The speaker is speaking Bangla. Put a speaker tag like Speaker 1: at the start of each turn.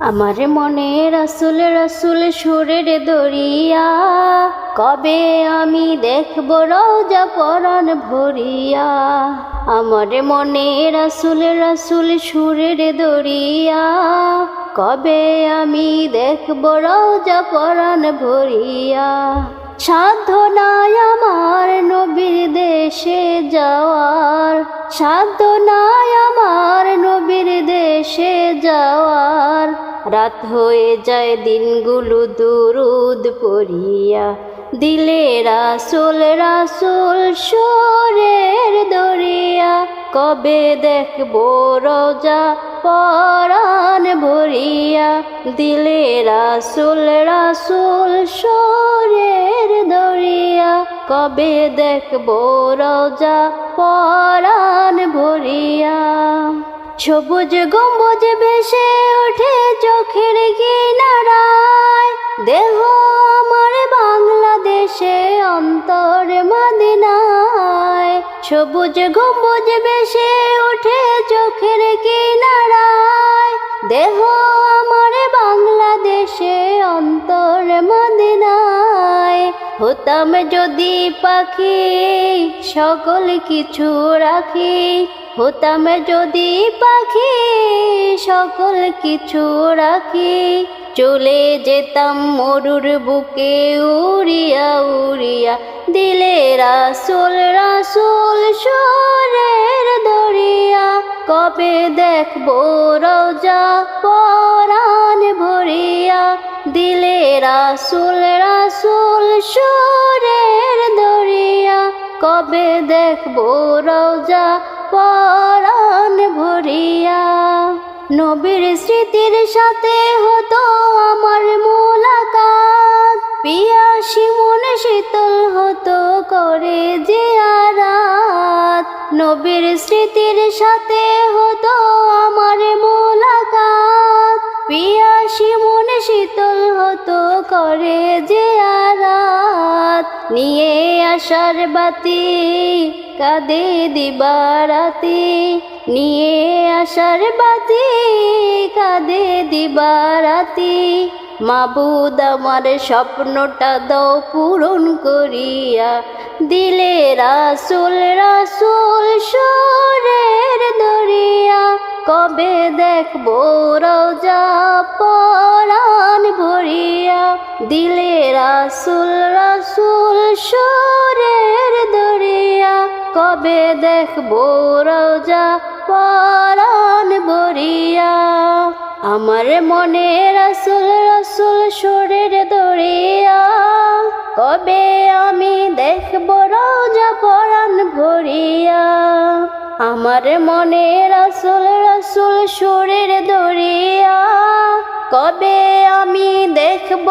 Speaker 1: আমার মনে রাসুল রাসুল সুরের দরিয়া। কবে আমি দেখব রোজা পরাণ ভরিয়া? আমার মনে রাসুল রাসুল সুরের দরিয়া। কবে আমি দেখব রোজা পরাণ ভরিয়া? সাধ্য নাই আমার নবীর দেশে যাওয়ার। নবীর দেশে যাওয়ার রাত হয়ে যায় দিনগুলো দুরুদ পড়িয়া। দিলে রাসুল রাসুল সুরের দরিয়া। কবে দেখব রোজা পরাণ ভরিয়া। দিলে রাসুল রাসুল সুরের দরিয়া। কবে দেখব রোজা পরাণ ভরিয়া। সবুজ গম্বুজ ভেসে ওঠে চোখের কিনারায়। দেহ আমার বাংলাদেশে, অন্তর মদিনায়। সবুজ গম্বুজ ভেসে ওঠে চোখের কিনারায়। দেহ আমার বাংলাদেশে, অন্তর মদিনায়। হতাম যদি পাখি সকল কিছু রাখি, হতাম যদি পাখি, সকল কিছু রাখি। চলে যেতাম মরুর বুকে, উড়িয়া উড়িয়া। দিলে রাসুল রাসুল সুরের দরিয়া। কবে দেখব রোজা পরাণ ভরিয়া। দিলে রাসুল রাসুল সুরের দরিয়া। কবে দেখব রোজা পরাণ ভরিয়া? নবীর স্মৃতির সাথে হতো আমার মোলাকাত। পিয়াসি মনে শীতল হতো করে যে আরাত। নবীর স্মৃতির সাথে হতো আমার মোলাকাত। পিয়াসি মনে শীতল হতো করে যে নিয়ে আসার বাতি, কাঁদে দিবারাতি। নিয়ে আসার বাতি, কাঁদে দিবারাতি। মাবুদ, আমার স্বপ্নটা দাও পূরণ করিয়া। দিলে রাসুল রাসুল সুরের দরিয়া। কবে দেখব রোজা ভরিয়া দিলে রাসুল রাসুল সুরের দরিয়া। কবে দেখব রোজা পরাণ ভরিয়া আমার মনে রাসুল রাসুল সুরের দরিয়া। কবে আমি দেখব রোজা পরাণ ভরিয়া। আমার মনে রাসুল রাসুল সুরের দরিয়া। কবে আমি দেখব